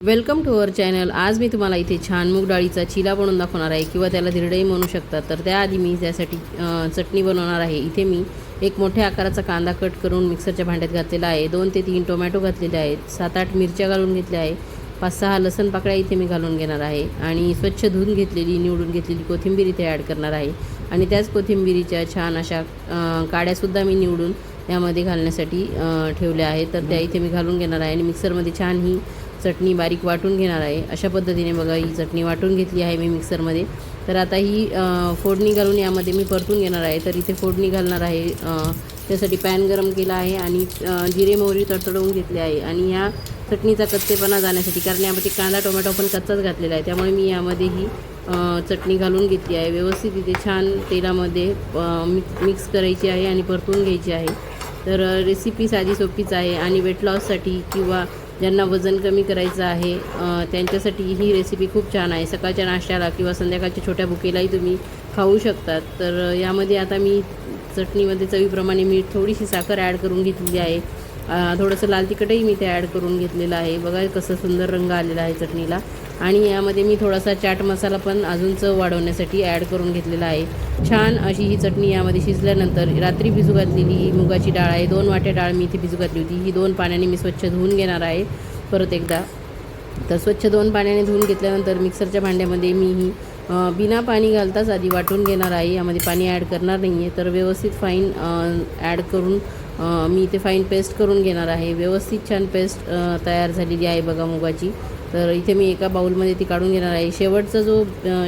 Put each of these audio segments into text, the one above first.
Welcome to our channel आज मी तुम्हाला इथे छान मूग डाळीचा चिला बनवून दाखवणार आहे किंवा त्याला धिरडही म्हणू शकतात. तर त्याआधी मी त्यासाठी चटणी बनवणार आहे. इथे मी एक मोठ्या आकाराचा कांदा कट करून मिक्सरच्या भांड्यात घातलेला आहे. दोन ते तीन टोमॅटो घातलेले आहेत. सात आठ मिरच्या घालून घेतल्या आहे. पाच सहा लसण पाकळ्या इथे मी घालून घेणार आहे. आणि स्वच्छ धुवून घेतलेली निवडून घेतलेली कोथिंबीर इथे ॲड करणार आहे. आणि त्याच कोथिंबीरीच्या छान अशा काड्यासुद्धा मी निवडून यामध्ये घालण्यासाठी ठेवल्या आहेत. तर त्या इथे मी घालून घेणार आहे. आणि मिक्सरमध्ये छान ही चटणी बारीक वाटून घेणार आहे. अशा पद्धतीने बघा ही चटणी वाटून घेतली आहे मी मिक्सरमध्ये. तर आता ही फोडणी घालून यामध्ये मी परतून घेणार आहे. तर इथे फोडणी घालणार आहे. त्यासाठी पॅन गरम केला आहे आणि जिरे मोहरी तडतडवून घेतले आहे. आणि ह्या चटणीचा कच्चेपणा जाण्यासाठी कारण यामध्ये कांदा टोमॅटो पण कच्चाच घातलेला आहे. त्यामुळे मी यामध्ये ही चटणी घालून घेतली आहे. व्यवस्थित इथे छान तेलामध्ये मिक्स करायची आहे आणि परतून घ्यायची आहे. तर रेसिपी साधी सोपीच आहे. आणि वेट लॉससाठी किंवा ज्यांना वजन कमी करायचं आहे त्यांच्यासाठी ही रेसिपी खूप छान आहे. सकाळच्या नाश्त्याला किंवा संध्याकाळच्या छोट्या भुकेलाही तुम्ही खाऊ शकतात. तर यामध्ये आता मी चटणीमध्ये चवीप्रमाणे मीठ थोडीशी साखर ॲड करून घेतलेली आहे. थोडंसं लाल तिखटही मी ते ॲड करून घेतलेलं आहे. बघा कसं सुंदर रंग आलेला आहे चटणीला. आणि यामध्ये मी थोडासा चाट मसाला पण अजून चव वाढवण्यासाठी ॲड करून घेतलेला आहे. छान अशी ही चटणी यामध्ये शिजल्यानंतर रात्री भिजू घातलेली ही मुगाची डाळ आहे. दोन वाट्या डाळ मी इथे भिजू घातली होती. ही दोन पाण्याने मी स्वच्छ धुवून घेणार आहे. परत एकदा. तर स्वच्छ दोन पाण्याने धुवून घेतल्यानंतर मिक्सरच्या भांड्यामध्ये मी ही बिना पाणी घालताच आधी वाटून घेणार आहे. यामध्ये पाणी ॲड करणार नाही आहे तर व्यवस्थित फाईन ॲड करून मी इथे फाईन पेस्ट करून घेणार आहे. व्यवस्थित छान पेस्ट तयार झालेली आहे बघा मुगाची. तर इथे मी एका बाऊलमध्ये ती काढून घेणार आहे. शेवटचा जो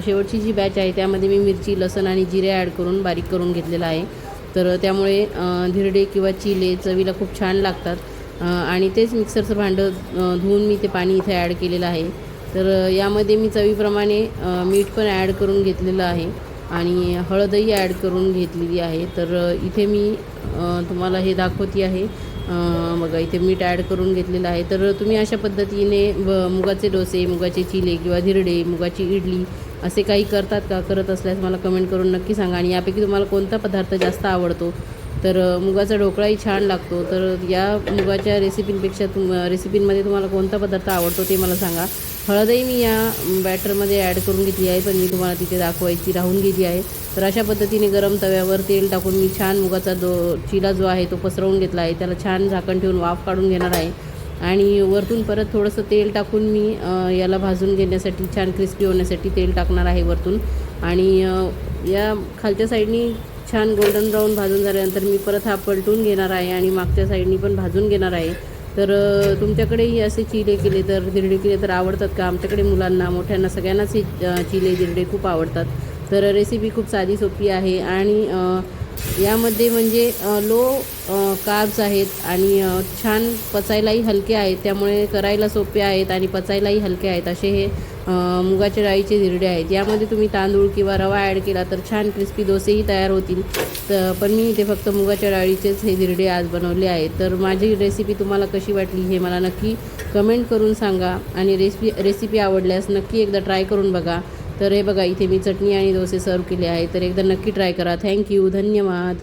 शेवटची जी बॅच आहे त्यामध्ये मी मिरची लसण आणि जिरे ॲड करून बारीक करून घेतलेला आहे. तर त्यामुळे धिरडे किंवा चिले चवीला खूप छान लागतात. आणि तेच मिक्सरचं भांडं धुवून मी ते पाणी इथे ॲड केलेलं आहे. तर यामध्ये मी चवीप्रमाणे मीठ पण ॲड करून घेतलेलं आहे आणि हळदही ॲड करून घेतलेली आहे. तर इथे मी तुम्हाला हे दाखवते आहे. बघा इथे मीठ ॲड करून घेतलेलं आहे. तर तुम्ही अशा पद्धतीने ब मुगाचे डोसे मुगाचे चिले किंवा धिरडे मुगाची इडली असे काही करतात का करत असल्यास मला कमेंट करून नक्की सांगा. आणि यापैकी तुम्हाला कोणता पदार्थ जास्त आवडतो? तर मुगाचा ढोकळाही छान लागतो. तर या मुगाच्या रेसिपींपेक्षा तुम रेसिपींमध्ये तुम्हाला कोणता पदार्थ आवडतो ते मला सांगा. हळदही मी या बॅटरमध्ये ॲड करून घेतली आहे पण मी तुम्हाला तिथे दाखवायची राहून गेली आहे. तर अशा पद्धतीने गरम तव्यावर तेल टाकून मी छान मुगाचा दो चिला जो आहे तो पसरवून घेतला आहे. त्याला छान झाकण ठेवून वाफ काढून घेणार आहे. आणि वरतून परत थोडंसं तेल टाकून मी याला भाजून घेण्यासाठी छान क्रिस्पी होण्यासाठी तेल टाकणार आहे वरतून. आणि या खालच्या साईडनी छान गोल्डन ब्राऊन भाजून झाल्यानंतर मी परत हा पलटून घेणार आहे आणि मागच्या साईडनी पण भाजून घेणार आहे. तर तुमच्याकडेही असे चिले केले तर दिरडे केले तर आवडतात का? आमच्याकडे मुलांना मोठ्यांना सगळ्यांनाच हे चिले दिरडे खूप आवडतात. तर रेसिपी खूप साधी सोपी आहे आणि यामध्ये म्हणजे लो कार्ब्स आहेत आणि छान पचायलाही हलके आहेत. त्यामुळे करायला सोपे आहेत आणि पचायलाही हलके आहेत असे हे मुगाच्या डाळीचे धिरडे आहेत. यामध्ये तुम्ही तांदूळ किंवा रवा ॲड केला तर छान क्रिस्पी डोसेही तयार होतील. तर पण मी इथे फक्त मुगाच्या डाळीचेच हे धिरडे आज बनवले आहेत. तर माझी रेसिपी तुम्हाला कशी वाटली हे मला नक्की कमेंट करून सांगा आणि रेसिपी रेसिपी आवडल्यास नक्की एकदा ट्राय करून बघा. तर हे बघा इथे मी चटणी आणि डोसे सर्व केले आहे तर एकदा नक्की ट्राय करा. थँक्यू धन्यवाद.